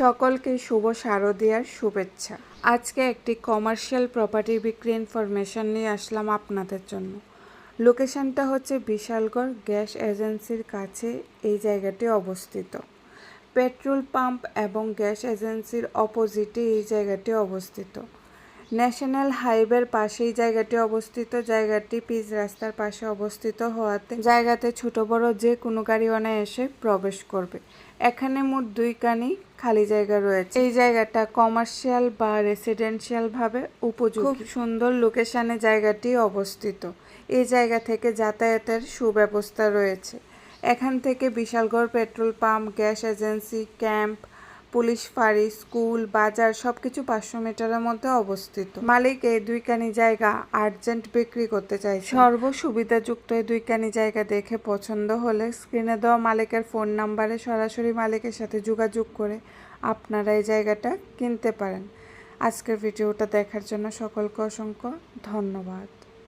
সকলকে শুভ শারদীয়ার শুভেচ্ছা। আজকে একটি কমার্শিয়াল প্রপার্টি বিক্রি ইনফরমেশন নিয়ে আসলাম আপনাদের জন্য। লোকেশনটা হচ্ছে বিশালগড় গ্যাস এজেন্সির কাছে এই জায়গাটি অবস্থিত। পেট্রোল পাম্প এবং গ্যাস এজেন্সির অপোজিটে এই জায়গাটি অবস্থিত। ন্যাশনাল হাইওয়ের পাশেই জায়গাটি অবস্থিত। জায়গাটি পিচ রাস্তার পাশে অবস্থিত হওয়াতে জায়গাতে ছোট, বড় যে কোনো গাড়ি অনায়াসে প্রবেশ করবে। এখানে মোট দুই কানি খালি জায়গা রয়েছে। এই জায়গাটা কমার্শিয়াল বা রেসিডেন্সিয়াল ভাবে উপযোগী। খুব সুন্দর লোকেশনে জায়গাটি অবস্থিত। এই জায়গা থেকে যাতায়াতের সুব্যবস্থা রয়েছে। এখান থেকে Bishalgarh petrol pump, gas agency, camp police ফাঁড়ি, স্কুল, বাজার সবকিছু পাঁচশো মিটারের মধ্যে অবস্থিত। মালিক এই দুইখানি জায়গা আর্জেন্ট বিক্রি করতে চাই সর্ব সুবিধাযুক্ত এই দুইখানি জায়গা দেখে পছন্দ হলে স্ক্রিনে দেওয়া মালিকের ফোন নাম্বারে সরাসরি মালিকের সাথে যোগাযোগ করে আপনারা এই জায়গাটা কিনতে পারেন। আজকের ভিডিওটা দেখার জন্য সকলকে অসংখ্য ধন্যবাদ।